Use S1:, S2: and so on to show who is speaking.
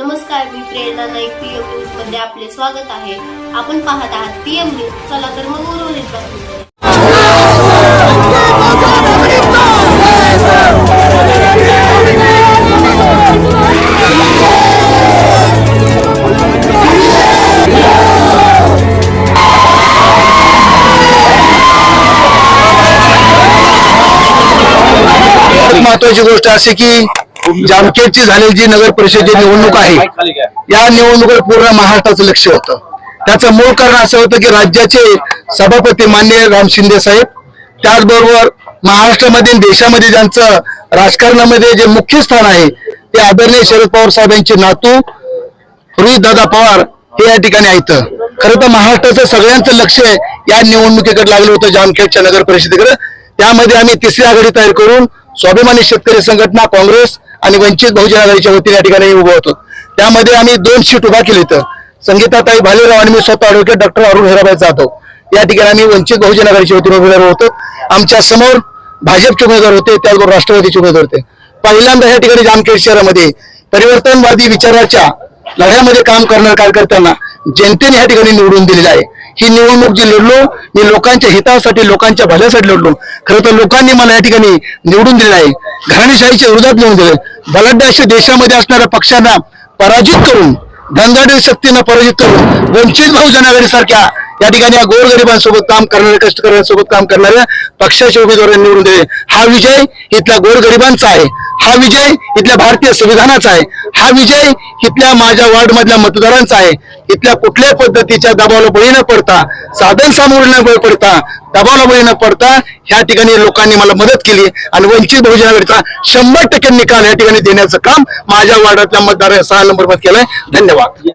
S1: नमस्कार मी प्रेरणा नाईक पीएम न्यूजमध्ये आपले स्वागत आहे. आपण पाहत आहात पीएम न्यूज चला तर मग उर्वरित
S2: महत्वाची गोष्ट अशी की जामखेडची झालेली जी नगर परिषदेची निवडणूक आहे. या निवडणुकीवर पूर्ण महाराष्ट्राचं लक्ष होतं. त्याचं मूळ कारण असं होतं की राज्याचे सभापती मान्य राम शिंदे साहेब त्याचबरोबर महाराष्ट्रामध्ये देशामध्ये ज्यांचं राजकारणामध्ये जे मुख्य स्थान आहे ते आदरणीय शरद पवार साहेब यांचे नातू रोहित दादा पवार हे या ठिकाणी आहेत. खरं तर महाराष्ट्राचं सगळ्यांचं लक्ष या निवडणुकीकडे लागलं होतं जामखेडच्या नगर परिषदेकडे. त्यामध्ये आम्ही तिसरी आघाडी तयार करून स्वाभिमानी शेतकरी संघटना काँग्रेस आणि वंचित बहुजन आघाडीच्या वतीने या ठिकाणी उभं होतो. त्यामध्ये आम्ही दोन शीट उभा केली तर संगीताताई भालेराव आणि मी स्वतः ॲडव्होकेट डॉक्टर अरुण हिराबाई जाधव. या ठिकाणी आम्ही वंचित बहुजन आघाडीच्या वतीने उमेदवार होतो. आमच्यासमोर भाजपचे उमेदवार होते त्याचबरोबर राष्ट्रवादीचे उमेदवार होते. पहिल्यांदा या ठिकाणी जामखेड शहरामध्ये परिवर्तनवादी विचाराच्या लढ्यामध्ये काम करणाऱ्या कार्यकर्त्यांना जनतेने या ठिकाणी निवडून दिलेलं आहे. ही निवडणूक जी लढलो मी लोकांच्या हितासाठी लोकांच्या भल्यासाठी लढलो. खरं तर लोकांनी मला या ठिकाणी निवडून दिलेलं आहे. घराणेशाहीच्या विरोधात निवडून दिले बलाढ्य अशा देशामध्ये असणाऱ्या पक्षांना पराजित करून धनदाडी शक्तीनं पराजित करून वंचित बहुजन आघाडीसारख्या या ठिकाणी या गोरगरिबांसोबत काम करणाऱ्या कष्टकऱ्यांसोबत काम करणाऱ्या पक्षाच्या उमेदवारांनी निवडून दिले हा विजय इथल्या गोरगरिबांचा आहे. हा विजय इथल्या भारतीय संविधानाचा आहे. हा विजय इथल्या माझ्या वार्ड मधल्या मतदारांचा आहे. इथल्या कुठल्याही पद्धतीच्या दबावाला बळी न पडता साधन सामुग्रीला बळी पडता दबावाला बळी न पडता ह्या ठिकाणी लोकांनी मला मदत केली आणि वंचित बहुजनाकरिता शंभर टक्के निकाल या ठिकाणी देण्याचं काम माझ्या वार्डातल्या मतदार सहा नंबरमध्ये केलंय. धन्यवाद.